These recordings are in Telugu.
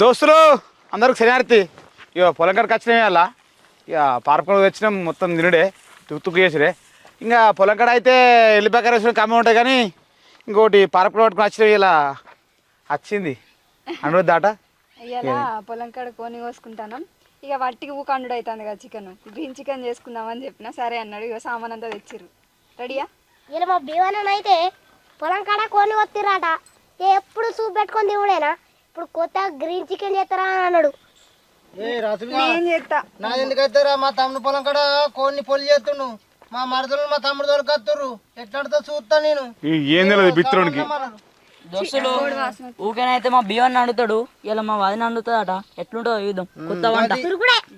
దోస్తులు అందరికి శనివార్తి ఇక పొలం కాడికి వచ్చినాయి అలా ఇక పార్కులు వచ్చినాం మొత్తం తినుడే తుక్కు తుక్కు చేసిరే ఇంకా పొలం కాడ అయితే ఎల్లిపాయ వేసిన కమ్మి ఉంటాయి కానీ ఇంకోటి పార్కులు పట్టుకుని వచ్చినాయి ఇలా వచ్చింది. అనుడు దాట. ఇవాళ పొలం కాడ కోని కోసుకుంటాను. ఇక వట్టికి ఊకండు అవుతుంది కదా చికెన్. గ్రీన్ చికెన్ చేసుకుందామని చెప్పిన సరే అన్నాడు. ఇక సామాన్ అంతా తెచ్చిర్రు. రెడీయా? ఇలా మా భీమన్న అయితే పొలం కాడ కొని వత్తిరాట ఎప్పుడు సూప్ పెట్టుకొని తివుడేనా ఇప్పుడు కొత్త గ్రీన్ చికెన్ చేస్తారా అని అన్నాడు. నేను చేస్తా. నా ఎందుకైతేరా మా తమ్ముడు పొలం కాడ కోడిని పొలి చేస్తుండు. మా మరదలు మా తమ్ముడు దొరకత్తుర్రు. ఎట్లాడితే చూస్తా నేను. ఏం తెలియదు బిత్రునికి దోస్తులు ఊకేనైతే మా బియ్యాన్ని వండుతాడు ఇలా మా వదిన వండుతుందట ఎట్లుంటుందో చూద్దాం. కొత్త వంట.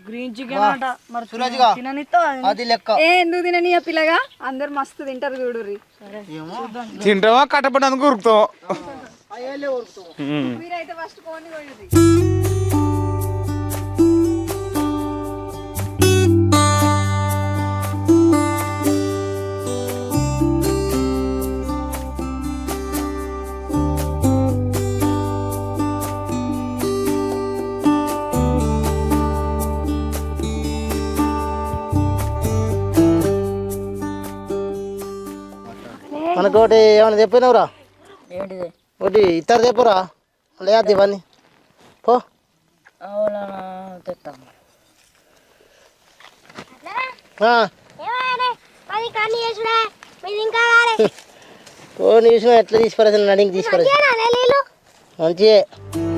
గ్రీన్ చికెన్ అట. మరి తిననిస్తావా అది. లెక్క. ఏ ఎందుకు తినని ఆ పిల్లగా? అందరు మస్తు తింటారు చూడుర్రి. తింటామా కట్టపడినందుకు ఉరుకుతాం ఉమ్. మీరైతే ఫస్ట్ కోని కోయండి మనకోటి ఏమైనా చెప్పినవురా? ఏంటిది ఒకటి ఇద్దరు చెప్పురా లేదు ఇవన్నీ పో చూసినా ఎట్లా తీసుకురా నడికి తీసుకురా మంచిగానా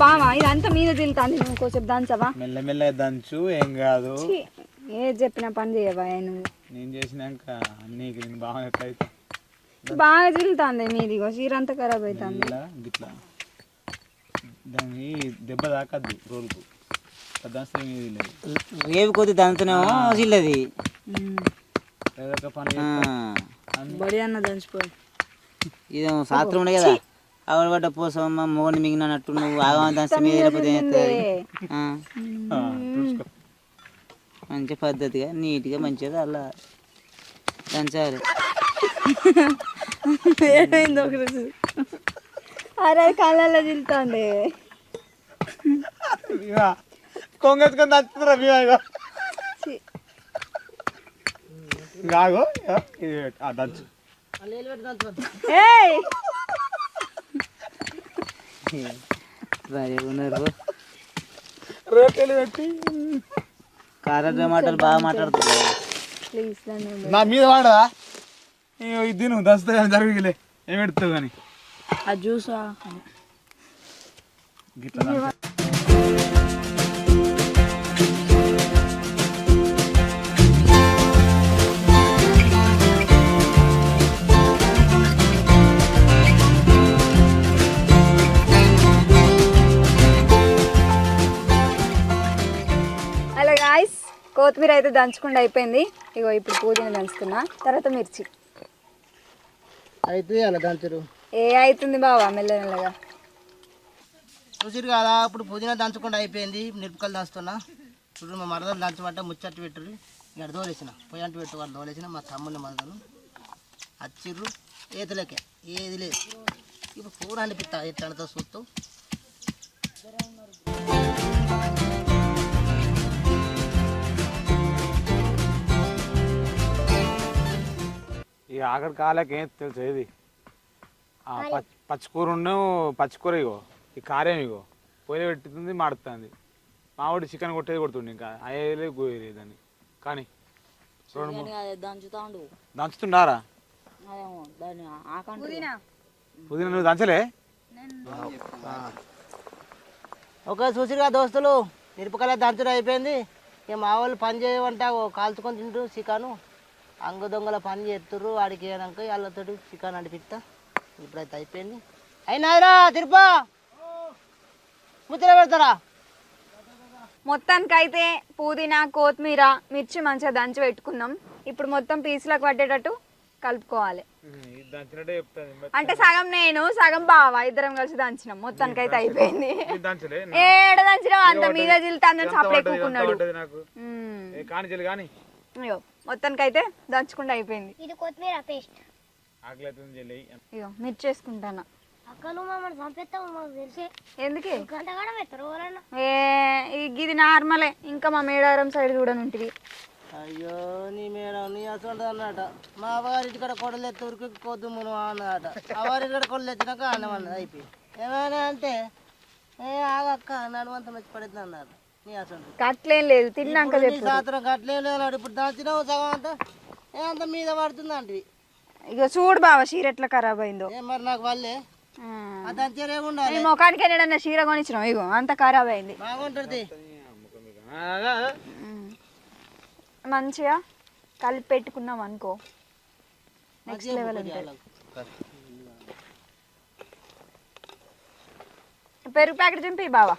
బామా ఇదంతా మీద తింటాను నువ్వు కొంచెం దంచవా? మెల్లమెల్ల దంచు ఏం కాదు. ఏది చెప్పిన పని చేయవా నువ్వు? నేను చేసినాక నీకు నేను బాగా ఎట్లయితే. బాగా తింటాంది మీది చీర అంతా ఖరాబ్ అవుతుంది గిట్లా. దాన్ని దెబ్బ తాకద్దు రోలుకు. లేదు. రేపు కొద్ది దంతనేమో చిల్లది. పని బడి అన్న దంచిపోయి ఇదేమో శాస్త్రం ఉండే కదా. ఆవిడ పడ్డ పోసమ్మ మొగని మిగిలినట్టు నువ్వు ఆగమని దంచి మీద. మంచి పద్ధతిగా నీట్గా మంచిగా అలా దంచాలి. ఏమైంది ఒకరోజు? అరే కళ్ళల్లో తింటాండి భీమా, కొంగెత్తుకొని దంచుతురా భీమా. ఆ, దంచు. ఏయ్! సరే ఉన్నారు. రోటీలు పెట్టి కార మాటలు బాగా మాట్లాడుతున్నారు నా మీద వాడదా నువ్వు దంచుతా కానీ జరుగులే ఏం పెడతావు కానీ? ఆ జ్యూసా? గిట్లా కొత్తిమీర అయితే దంచకుండా అయిపోయింది. ఇగో ఇప్పుడు పుదీనా దంచుతున్నా. తర్వాత మిర్చి. అయితే అలా దంచురు ఏ అవుతుంది బావా మెల్లమెల్లగా చూసిరు కదా ఇప్పుడు పుదీనా దంచకుండా అయిపోయింది. మిరపకాయలు దంచుతున్నా. చూడు మా మరదలు దంచమంటే ముచ్చట్టు పెట్టుర్రు. ఇక్కడ దోలేసిన పొయ్యంటి పెట్టు వాళ్ళు దోలేసిన మా తమ్ముని మరదలు. అచ్చిర్రు. ఏతులకే ఏది లేదు. ఇప్పుడు కూర అనిపిస్తా ఎట్లతో చూస్తూ ఈ ఆఖరి కాలేక ఏం తెలుసు ఏది? ఆ పచ్చి పచ్చికూరను పచ్చికూర ఇగో ఈ కారేం ఇగో పొయ్యి పెట్టుతుంది మాడుతుంది. మామిడి చికెన్ కొట్టేది కొడుతుండే ఇంకా అయ్యేది గోయేది దాన్ని. కానీ దంచుతుండారా? పుదీనా. నువ్వు దంచలే? ఒక చూసిరుగా దోస్తులు మిరపకాయలు దంచడం అయిపోయింది. ఇక మా వాళ్ళు పని చేయమంటే కాల్చుకొని తింటారు చికెను. అంగు దొంగల పని చేస్తుర్రు వాడికి అయినాక వాళ్ళతోటి చికెన్ అడిపిస్తా ఇప్పుడైతే అయిపోయింది. అయినాదిరా తిరుపా! ముచ్చట పెడతారా? మొత్తానికైతే పుదీనా కొత్తిమీర మిర్చి మంచిగా దంచి పెట్టుకున్నాం. ఇప్పుడు మొత్తం పీసులకు పట్టేటట్టు కలుపుకోవాలి. అంటే సగం నేను సగం బావ ఇద్దరం కలిసి దంచినాం. మొత్తానికైతే అయిపోయింది. దంచలే? ఏడ దంచినాం అంత మీద జిల్తా అందరం సప్లై కూకున్నాడు ఉంటది మొత్తానికైతే దంచకుండా అయిపోయింది. ఇది కొత్తిమీర పేస్ట్. ఇగో మిర్చి వేసుకుంటానా. అక్క నువ్వు మమ్మల్ని చంపేస్తావు మాకు తెలిసే. ఎందుకే? గంట కూడా పెడతారు ఎవరన్నా? ఏ ఈ- ఇది నార్మలే. ఇంకా మా మేడారం సైడ్ చూడనుంటివి అయ్యో నీ మేడం నీ అసలు అన్నట. మా వారి ఇక్కడ కొడలు ఎత్తి ఉరికి కొద్దు మును అన్నట ఆ వారి ఇక్కడ కొడలు ఎత్తినాక అన్నమన్నది అయిపోయి ఏమైనా అంటే ఏ ఆగక్క నడుమంత మెచ్చి పడుతుంది అన్నారు. కట్లేం లేదు తిన్నాక చెప్పు సాత్రం కట్లే లేదు ఇప్పుడు దాచినావు సగం అంతా ఏ అంత మీద పడుతుంది అంటే ఇక చూడు బావ చీర ఎట్లా ఖరాబ్ అయిందో. మరి నాకు వాళ్ళే ఈ ముఖానికి ఏదైనా చీర కొనిచ్చినాం ఇగో అంత ఖరాబ్ అయింది. బాగుంటుంది. మంచిగా కలిపి పెట్టుకున్నాం అనుకో. నెక్స్ట్ లెవెల్ ఉంటుంది. పెరుగు ప్యాకెట్ చింపి బావా.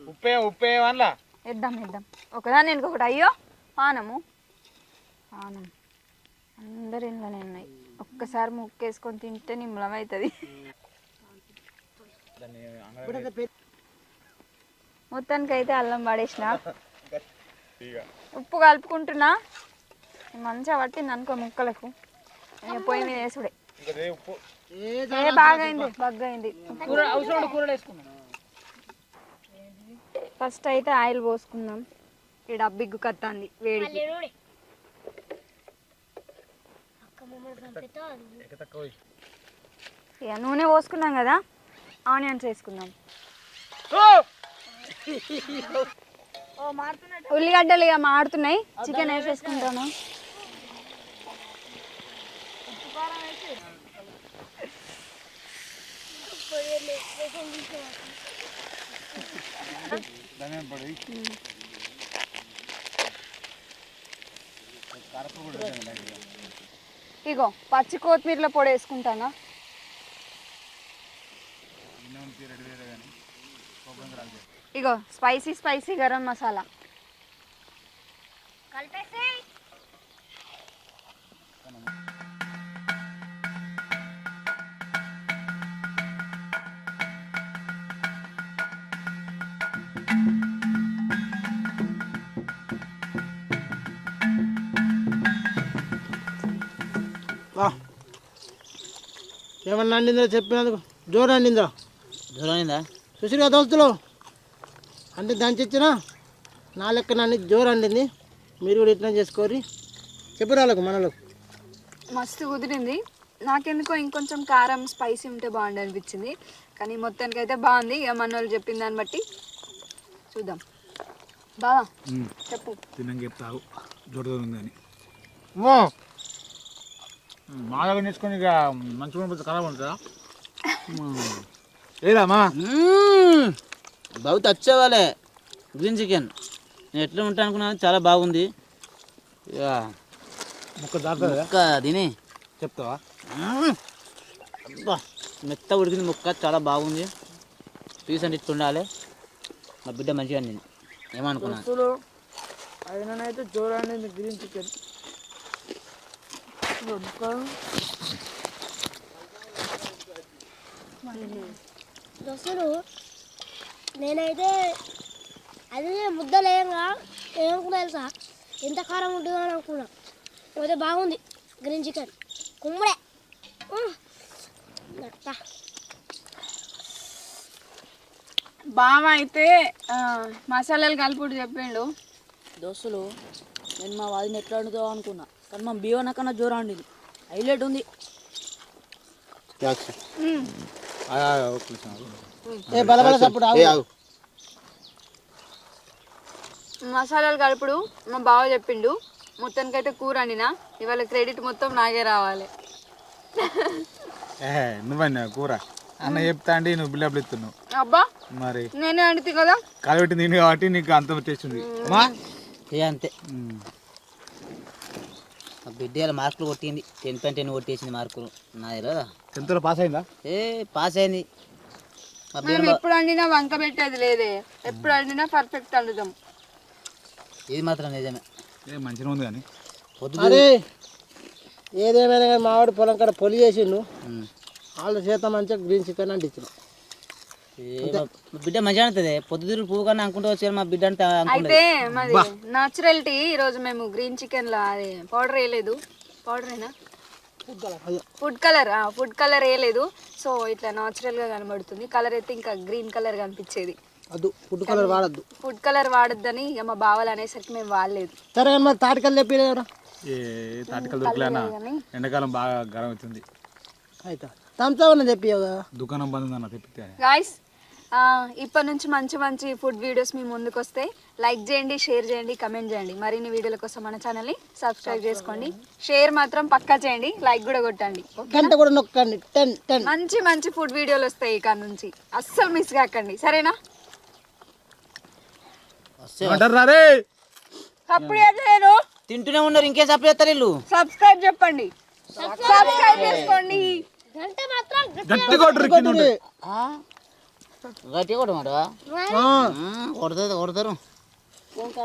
ఉప్పే ఉప్పే వన్లా? ఇద్దాం ఇద్దాం ఒకదాని ఇంకొకటి అయ్యో పానము. పానం అందరి ఇంట్లోనే ఉన్నాయి. ఒక్కసారి ముక్కేసుకొని తింటే నిమ్మలం అవుతుంది మొత్తానికి అయితే అల్లం పడేసిన. ఉప్పు కలుపుకుంటున్నా. మంచిగా పట్టింది అనుకో ముక్కలకు. పొయ్యి మీద వేసుడే. బాగా అయింది బగ్గా అయింది ఫస్ట్ అయితే ఆయిల్ పోసుకుందాం. కత్తంది చంపేస్తావు ఎక్క తక్కువ పోయి. ఇక నూనె పోసుకున్నాం కదా ఆనియన్స్ వేసుకుందాం. ఉల్లిగడ్డలు ఇక మాడుతున్నాయి చికెన్ వేసేసుకుంటాను. ధనియాల పొడి. ఇగో పచ్చి కొత్తిమీరలో పొడి వేసుకుంటానా? ఇగో స్పైసీ స్పైసీ గరం మసాలా. ఏమన్నా అండిందో చెప్పినందుకు? జోరు అండిందో దూరమైందా చూసిరుగా దోస్తులు? అంటే దంచి ఇచ్చిన నా లెక్క నన్ను జోరు అండింది మీరు కూడా ఇట్లా చేసుకోరి చెప్పు రాళ్ళకు మనలకు. మస్తు కుదిరింది. నాకెందుకో ఇంకొంచెం కారం స్పైసీ ఉంటే బాగుండు అనిపించింది. కానీ మొత్తానికి అయితే బాగుంది. ఇక మన వాళ్ళు చెప్పిన దాన్ని బట్టి చూద్దాం. బావా చెప్పు. తిన్నాక చెప్తావు. జోరుతో ఉందని మా దగ్గర నేర్చుకొని ఇక మంచిగా ఉంటుంది ఖరాబ్ ఉంటుందా ఏదా మా బాగుతు వచ్చేవాళ్ళే గ్రీన్ చికెన్. నేను ఎట్లా ఉంటా అనుకున్నాను చాలా బాగుంది. ఇక ముక్క ముక్క తిని. చెప్తావా. అబ్బా మెత్త ఉడికింది ముక్క చాలా బాగుంది. పీస్ అంటే ఇట్లా ఉండాలి మా బిడ్డ మంచిగా అండింది ఏమనుకున్నాను? అండింది గ్రీన్ చికెన్. దోస్తులు నేనైతే అది ముద్దలేయంగా. ఏమనుకున్నా తెలుసా? ఎంత కారం ఉంటుందో అని అనుకున్నా. అయితే బాగుంది. Green chicken. కుమ్మడే. బావ అయితే మసాలాలు కలుపుడు చెప్పిండు. దోస్తులు నేను మా వాదిని ఎట్లా వండుతావు అనుకున్నా. కానీ మా బియ్యం నాకన్నా జోరు వండింది హైలైట్ ఉంది. మసాలాలు కలుపుడు మా బావ చెప్పిండు మొత్తానికి అయితే కూర వండినా ఇవాళ క్రెడిట్ మొత్తం నాకే రావాలి. ఏ నువ్వన్నా కూర? అన్న చెప్తా అంటే నువ్వు బిల్డప్ ఇస్తున్నావు అబ్బా మరి? నేనే వండితే కదా? కాలబెట్టి నేను కాబట్టి నీకు అంత వచ్చేసింది అంతే. బిడ్డ ఇలా మార్కులు కొట్టింది. టెన్ పాయింట్ టెన్ కొట్టేసింది మార్కులు. నా తెలియదా టెన్త్లో పాస్ అయిందా? ఏ పాస్ అయింది. మనం ఎప్పుడు వండినా వంక పెట్టేది లేదే. ఎప్పుడు వండినా పర్ఫెక్ట్ వండుతాం ఇది మాత్రం నిజమే. ఏ మంచిగా ఉంది కానీ. అరే ఏదేమైనా కానీ మావాడు పొలం కాడ పొలి చేసిండు. వాళ్ళ చేత మంచిగా గ్రీన్ చికెన్ అంటే ఇచ్చిన ఏ మా బిడ్డ మంచిగా ఉంటుంది పొద్దుతిరుగుడు పువ్వు కన్నా అనుకుంటూ వచ్చారు మా బిడ్డ అంటే అనుకుంటుంది. అయితే మాది నాచురాలిటీ ఈరోజు మేము గ్రీన్ చికెన్లో అది పౌడర్ వేయలేదు. పౌడరేనా ఫుడ్ కలర్ ఫుడ్ కలర్ వేయలేదు. సో ఇట్లా natural గా కనబడుతుంది. కలర్ అయితే ఇంకా గ్రీన్ కలర్ కనిపించేది. వద్దు ఫుడ్ కలర్ వాడద్దు. ఫుడ్ కలర్ వాడొద్దని ఇక మా బావలు అనేసరికి మేము వాడలేదు. సరే కానీ మరి తాటికల్ తెప్పిలేరా ఏ తాటికలు దొరకలేనా ఎండాకాలం బాగా గరం అవుతుంది. అయితే. చెప్పి దుకాణం బంద్ తెప్పితే. గాయస్ ఇప్పటి నుంచి మంచి మంచి ఫుడ్ వీడియోస్ మీ ముందుకు వస్తాయి లైక్ చేయండి షేర్ చేయండి కమెంట్ చేయండి. మరిన్ని వీడియోల కోసం మన ఛానల్ని సబ్స్క్రైబ్ చేసుకోండి. షేర్ మాత్రం పక్కా చేయండి లైక్ కూడా కొట్టండి. గంట కూడా నొక్కండి. టెన్ టెన్ మంచి మంచి ఫుడ్ వీడియోలు వస్తాయి ఇక్కడ నుంచి. అస్సలు మిస్ కాకండి. సరేనా? అప్పుడు తింటూనే ఉన్నారు ఇంకే సప్లై చేస్తారు వీళ్ళు. సబ్స్క్రైబ్ చెప్పండి. సబ్స్క్రైబ్ చేసుకోండి. గంట మాత్రం గట్టి కొట్టరు. గట్టిగా కొట్టమాట కొడతారు. కొడతారు